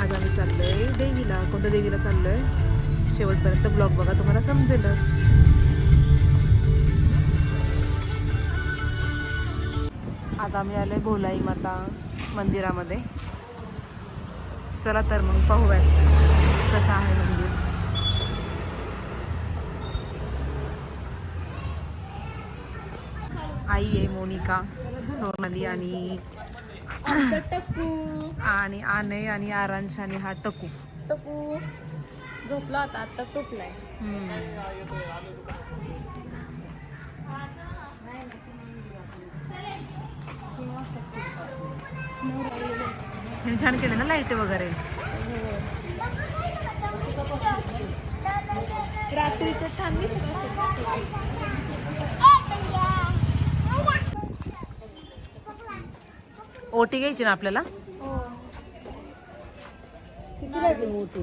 आज आम्ही चाललोय देवीला कोणत्या देवीला चाललोय. शेवटपर्यंत ब्लॉग बघा तुम्हाला समजेल. आज आम्ही आलोय भोलाई माता मंदिरामध्ये. चला तर मग पाहूयात कसं आहे मंदिर. आई आहे मोनिका सोनाली आणि टक्कू आणि आनय आणि आरांश आणि हा टकू. टक्कू झोपला होता आता झोपलाय. छान केले ना लाइट वगैरे. रात्रीचं छान दिसत ओटी घ्यायची ना आपल्याला? किती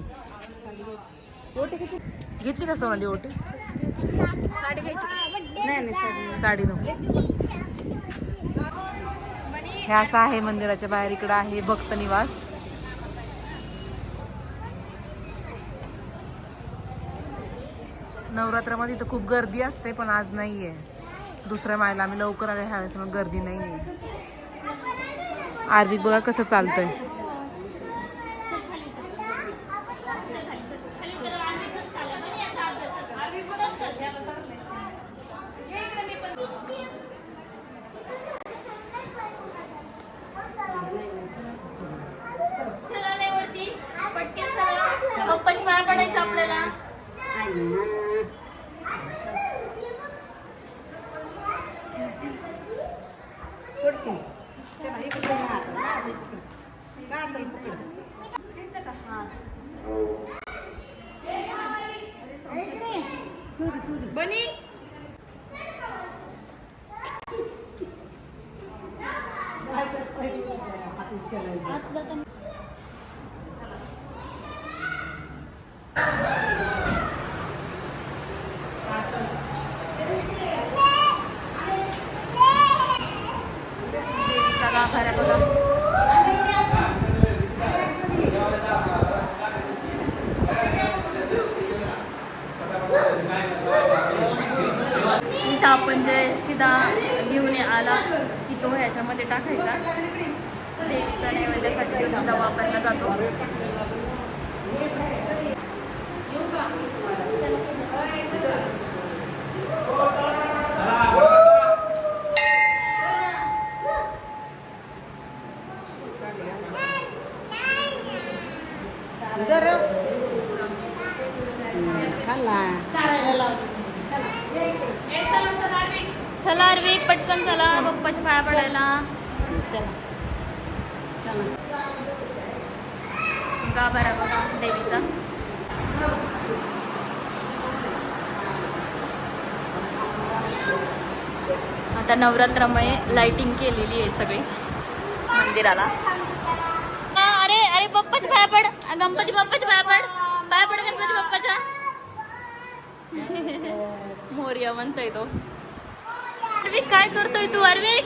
घेतली का सोनाली ओटी? साडी घ्यायची. नाही नाही साडी नको. हे असं आहे मंदिराच्या बाहेर इकडं आहे भक्त निवास नवरात्रामध्ये तर खूप गर्दी असते पण आज नाहीये. दुसऱ्या मायला आम्ही लवकर आले ह्यावेळेस मग गर्दी नाहीये. आरवी बघा कसं चालतंय. आपल्याला बनी चला भऱ्या बघा इथं आपण जे शिदा घेऊन आला की तो ह्याच्यामध्ये टाकायचा देवीचा नैवेद्यासाठी तो शिदा वापरला जातो चालायला लावतो चला अरविक पटकन चला पप्पाच्या पाया पडायला गाभारा बघा देवीचा आता नवरात्रामुळे लाइटिंग केलेली आहे सगळी. मंदिराला. हा, अरे अरे बाप्पाच्या पाया पड. गणपती बाप्पाच्या पाया पड. पाया पड गणपती बाप्पाच्या मोर्या म्हणतोय तो. अरविक काय करतोय तू अरविक?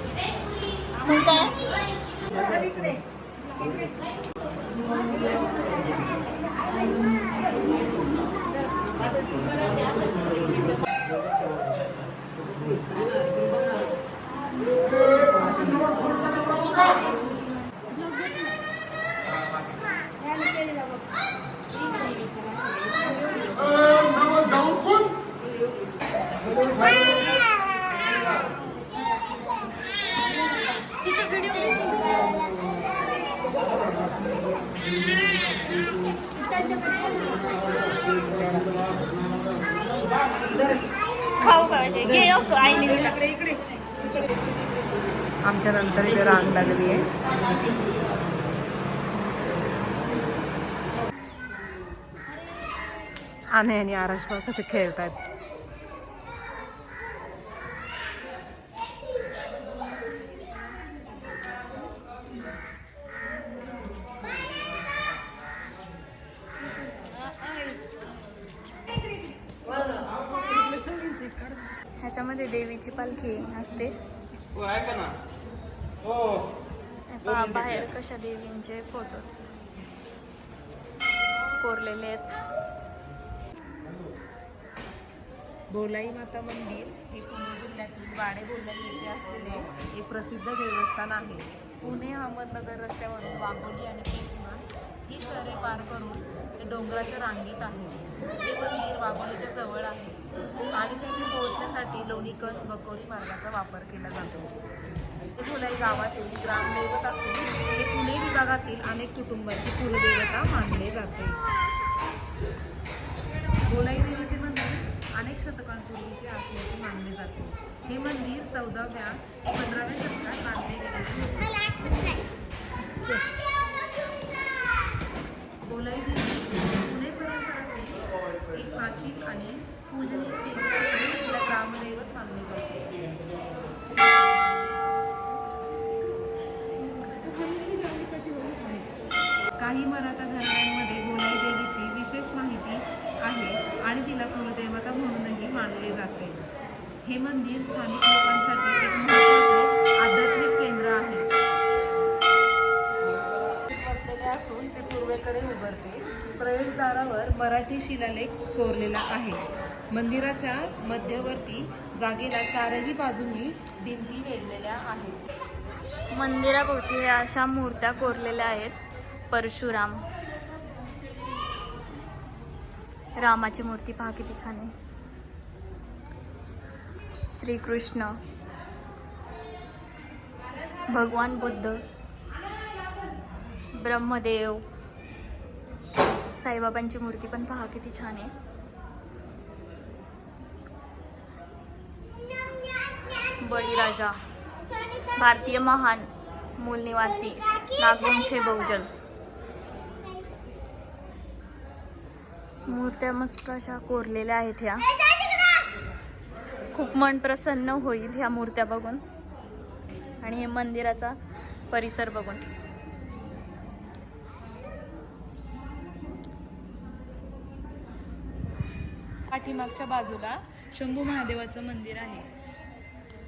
तिचा आमच्या नंतर इथे रांग लागली आहे. आणि आणि आराश भाऊ कसे खेळतात ह्याच्यामध्ये देवीची पालखी असते. हो ऐका ना? हो. बाहेर कशा देवींचे फोटोज कोरलेले आहेत. बोलाई माता मंदिर हे पुणे जिल्ह्यातील वाडे बोलाई येथे असलेले एक प्रसिद्ध देवस्थान आहे. पुणे अहमदनगर रस्त्यावरून वाघोली आणि कृष्णा ही शहरे पार करून ते डोंगराच्या रांगेत आहे ते मंदिर वाघोलीच्या जवळ आहे. आणि तिथे पोहोचण्यासाठी लोणीकन बकोरी मार्गाचा वापर केला जातो. ते फुलाई गावातील ग्रामदैवत असून हे पुणे विभागातील अनेक कुटुंबांची कुलदेवता मानले जाते. गोलाई देवीचे मंदिर अनेक शतकांपूर्वीचे असल्याचे मानले जाते. हे मंदिर चौदाव्या पंधराव्या शतकात बांधले गेले गोलाई देवी पुणे प्राचीन आणि पूजनीय कामदैवत ग्रामदैवत मानले जाते. काही मराठा घराण्यांमध्ये गोलाई देवीची विशेष माहिती आहे आणि तिला कुलदेवता म्हणूनही मानले जाते. हे मंदिर स्थानिक लोकांसाठी एक महत्त्वाचे आध्यात्मिक केंद्र आहे. असून ते पूर्वेकडे उघडते. प्रवेशद्वारावर मराठी शिलालेख कोरलेला आहे. मंदिराच्या मध्यवर्ती जागेला चारही बाजूंनी भिंती वेढलेल्या आहेत. मंदिराभोवती अशा मूर्त्या कोरलेल्या आहेत. परशुराम. रामाची मूर्ती पहा किती छान आहे. श्रीकृष्ण. भगवान बुद्ध. ब्रह्मदेव. साईबाबांची मूर्ती पण पहा किती छान आहे. बळीराजा भारतीय महान मूल निवासी नागवंशी बहुजन. मूर्त्या मस्त अशा कोरलेल्या आहेत ह्या. खूप मन प्रसन्न होईल ह्या मूर्त्या बघून. आणि हे मंदिराचा परिसर बघून. पाठीमागच्या बाजूला शंभू महादेवाचं मंदिर आहे.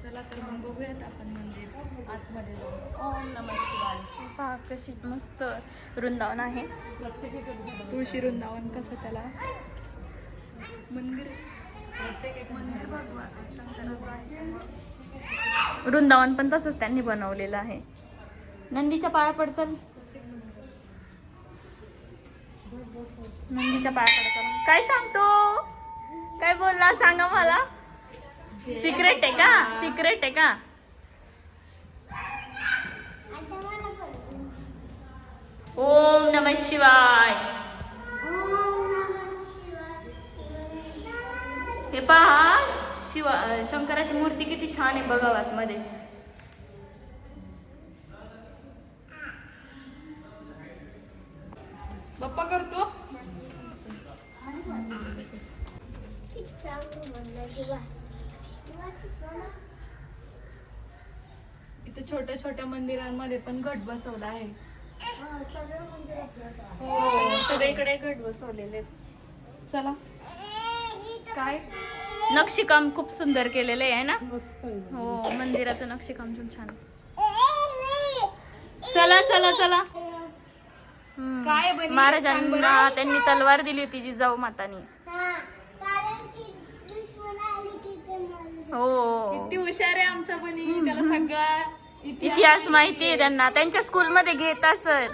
चला तर मग बघूयात आपण मंदिर आतमध्ये जाऊ ओम नमः शिवाय. पहा कशी मस्त वृंदावन आहे. तुळशी वृंदावन कसं त्याला? मंदिर. प्रत्येक मंदिर भगवान शंकराचं आहे. वृंदावन पण तसंच त्यांनी बनवलेलं आहे. नंदीच्या पाया पडचल नंदीच्या पाया पडचल काय सांगतो? काय बोलला? सांगा मला. सिक्रेट आहे का? सिक्रेट आहे का? ओम नम शिवाय. हे पहा शिवा शंकराची मूर्ती किती छान आहे बघा आतमध्ये बाप्पा करतो. इथे छोट्या छोट्या मंदिरांमध्ये पण घट बसवला आहे. हो सगळीकडे घट बसवलेले. चला. काय? नक्षीकाम खूप सुंदर केलेलं आहे ना? हो मंदिराचं नक्षीकाम छान. चला चला चला. काय महाराजांना. त्यांनी तलवार दिली होती जिजाऊ मातानी. हो. किती हुशार आहे आमचा बनी त्याला सगळा इतिहास माहिती आहे त्यांना. त्यांच्या स्कूलमध्ये घेत असत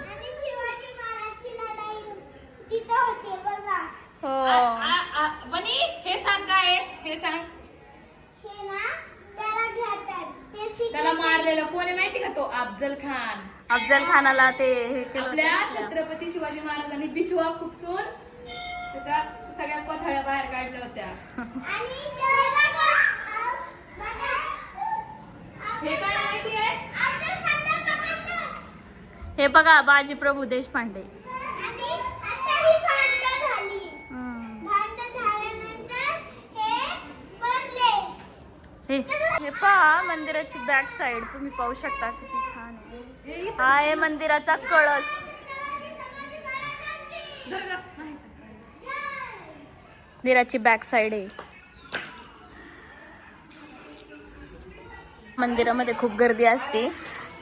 हो. बनी हे सांग काय? हे सांग. त्याला मारलेलं कोण आहे माहिती का तो? अफजल खान. अफजल खानाला ते हे केलं आपल्या. छत्रपती शिवाजी महाराजांनी बिछवा खुपसून त्याच्या सगळ्या कोथळ्या बाहेर काढल्या होत्या. हे बघा बाजी प्रभू देशपांडे हम्म. हे हे पहा मंदिराची बॅक साइड तुम्ही पाहू शकता किती छान आहे. हा आहे मंदिराचा कळस. मंदिराची बॅक साइड आहे. मंदिरामध्ये खूप गर्दी असते.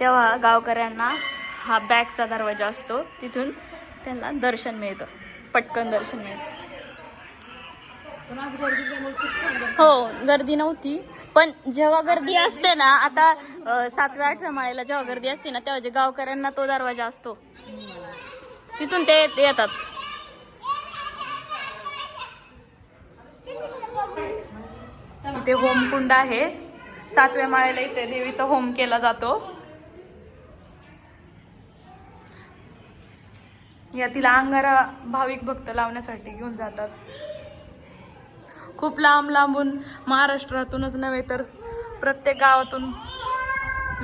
तेव्हा गावकऱ्यांना हा बॅकचा दरवाजा असतो. तिथून त्यांना दर्शन मिळतं. पटकन दर्शन मिळतं. हो गर्दी नव्हती. पण जेव्हा गर्दी असते ना आता सातव्या आठव्या माळेला जेव्हा गर्दी असते ना तेव्हा जे गावकऱ्यांना तो दरवाजा असतो. तिथून ते ते येतात. इथे होमकुंड आहे. सातव्या माळ्याला इथे देवीचा होम केला जातो. या तिला अंगारा भाविक भक्त लावण्यासाठी घेऊन जातात. खूप लांब लांबून महाराष्ट्रातूनच नव्हे तर प्रत्येक गावातून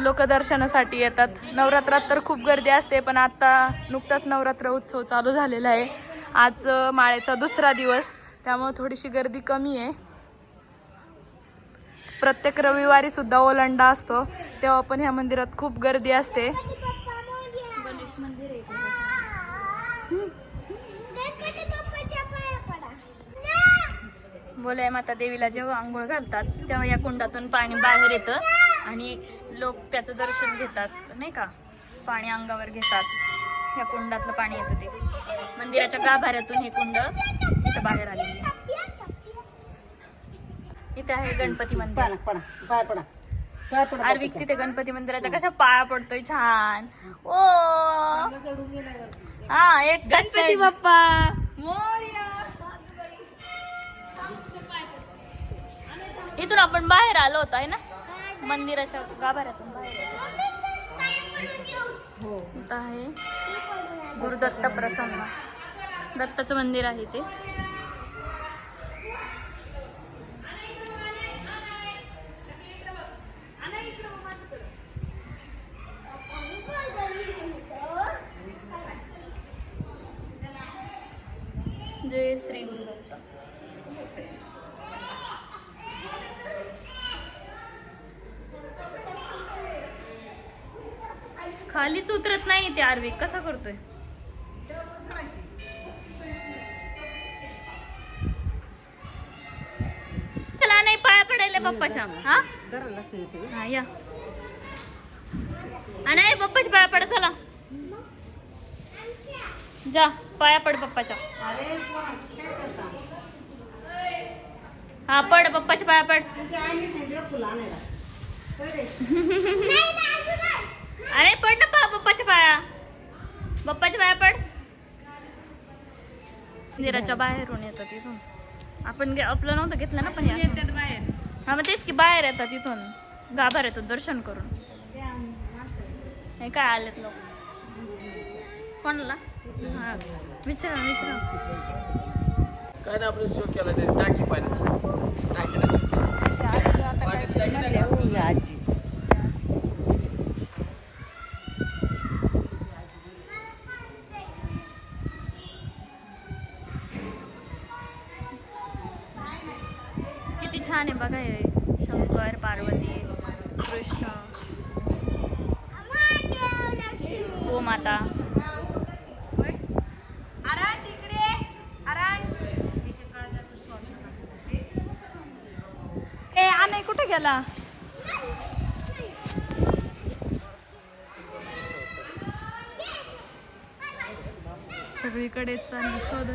लोक दर्शनासाठी येतात. नवरात्रात तर खूप गर्दी असते पण आता नुकताच नवरात्र उत्सव चालू झालेला आहे. आज माळेचा दुसरा दिवस त्यामुळे थोडीशी गर्दी कमी आहे. प्रत्येक रविवारी सुद्धा ओलांडा असतो. तेव्हा पण ह्या मंदिरात खूप गर्दी असते. बोलाय माता देवीला जेव्हा आंघोळ घालतात तेव्हा या कुंडातून पाणी बाहेर येतं आणि लोक त्याचं दर्शन घेतात नाही का? पाणी अंगावर घेतात. या कुंडातलं पाणी येतं ते. मंदिराच्या गाभाऱ्यातून हे कुंड इथं बाहेर आलेली आहे. इथे आहे गणपती मंदिर. पडा पाय पडा. पाय पडा आर्विक तिथे गणपती मंदिराच्या कशा पाया पडतोय छान. ओ. हा एक गणपती बाप्पा. इथून आपण बाहेर आलो होतो आहे ना? मंदिराच्या गाभाऱ्यातून बाहेर हो. इथं आहे गुरुदत्त प्रसन्न. दत्ताचं मंदिर आहे ते. जय श्री गुरुदत्त खालीच उतरत नाही ते आरवी कसा करतोय? चला नाही पाया पडायला पप्पाच्या हा? हा या. नाही पप्पाच्या पाया पड चला. जा पाया पड पप्पाच्या. हा पड पप्पाच्या पाया पड. अरे पड ना पा पप्पाच्या पाया. पप्पाच्या पाया पड. मंदिराच्या बाहेरून येतात तिथून आपण गे- आपलं नव्हतं घेतलं ना पण. येतात बाहेर. हा मग तेच की बाहेर येतात तिथून गाभार येतो दर्शन करून. हे काय आलेत लोक? कोणाला? हा विचारा विचारा. काय नाही आपण शो केला. टाकी पाण्याची टाकीला शो केला आजी. गेला सगळीकडेच आणि शोध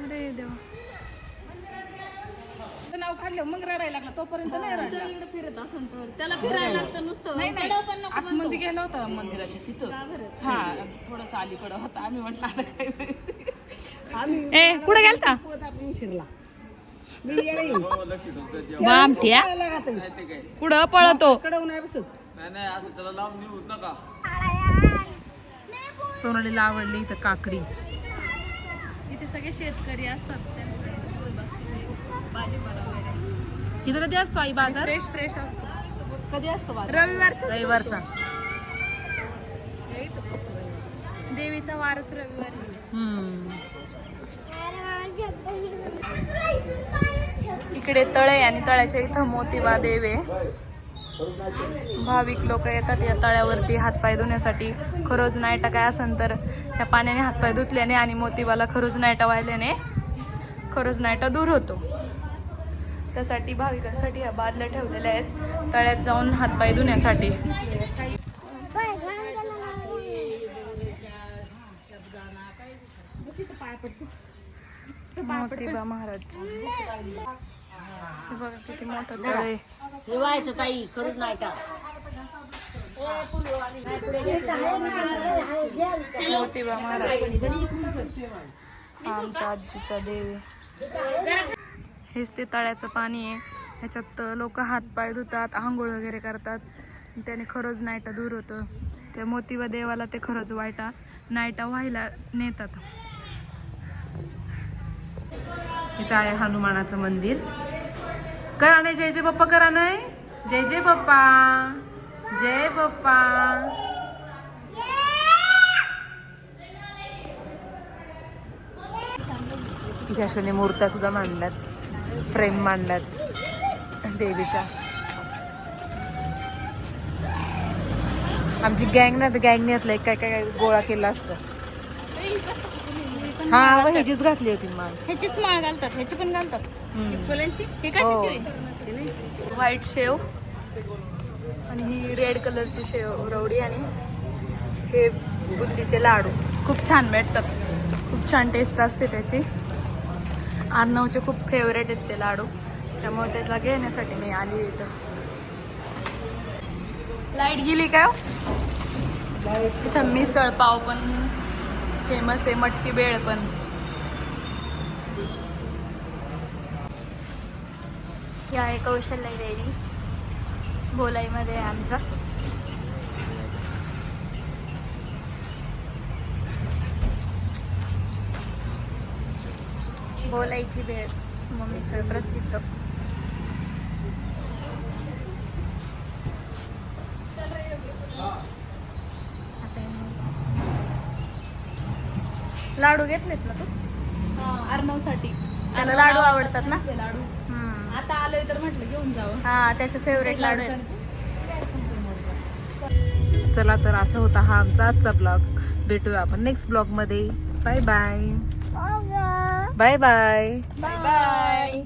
अरे देवा. नाव काढलं मग रडायला लागला. तोपर्यंत नाही रडला. फिरत असेल तर. त्याला फिरायला लागतं नुसतं. नाही आतमध्ये गेला होता मंदिराच्या तिथं? हा थोडस अलीकडं होता. आम्ही म्हटलं आता काय ए कुठे गेलता? शिरला मी येडे येईन. बामठ्या पळायला का तुम्ही? ते काय पुढं पळतो? कडवून आहे बसत सोनालीला आवडली इथं काकडी. इथे सगळे शेतकरी असतात किती कधी असतो आई बाजार? फ्रेश फ्रेश असतो. कधी असतो बाजार? रविवारचा. रविवारचा. देवीचा वारच रविवारी. हम्म. इकडे तळे आणि तळ्याच्या इथं मोतीबा देव. आहे भाविक लोक येतात या तळ्यावरती हातपाय धुण्यासाठी. खरोज नायटा काय असन तर त्या पाण्याने हातपाय धुतल्याने आणि मोतीबाला खरोज नायटा वाहिल्याने खरोज नायटा दूर होतो. त्यासाठी भाविकांसाठी ह्या बादल्या ठेवलेल्या आहेत. तळ्यात जाऊन हातपाय धुण्यासाठी. मोतीबा महाराज. हे बघा किती मोठं तळ. आहे ठेवायचं ताई नाही का? मोतीबा महाराज. हा आमच्या आजीचा देव हेच ते तळ्याचं पाणी आहे. ह्याच्यात लोक हातपाय धुतात आंघोळ वगैरे करतात. त्याने खरंच नायटा दूर होतं. त्या मोतीबा देवाला ते खरंच वाईटा नायटा व्हायला नेतात. इथं आहे हनुमानाचं मंदिर. करा नाही जय जय बाप्पा करा नाही. जय जय बाप्पा जय बाप्पा इथे अशाने मूर्त्या सुद्धा मांडल्यात. फ्रेम मांडल्यात. देवीच्या. आमची गँग ना गँगने यातलं एक काय काय गोळा केला असतं. हा व ह्याचीच घातली होती माळ ह्याचीच माळ घालतात ह्याची पण घालतात. हम्म. हे कशाची? आहे? व्हाईट शेव आणि ही रेड कलरची शेव रवडी आणि हे बुंदीचे लाडू. खूप छान भेटतात. खूप छान टेस्ट असते त्याची. अर्णवचे खूप फेवरेट आहेत ते लाडू. त्यामुळे त्याला घेण्यासाठी मी आली इथं. लाइट गेली काय हो? इथं मिसळ पाव पण फेमस आहे मटकी बेळ पण. ही आहे कौशल्य देवी बोलाईमध्ये आहे आमच्या बोलायची बेळ मम्मी सर प्रसिद्ध. लाडू घेतलेत ना तू? अर्णवसाठी त्याला लाडू आवडतात ना? लाडू. हम्म. आता आलोय तर म्हटलं घेऊन जावं. हा त्याचे फेवरेट लाडू आहेत. चला तर असं होता हा आमचा आजचा ब्लॉग भेटूया आपण नेक्स्ट ब्लॉगमध्ये. Bye bye bye bye bye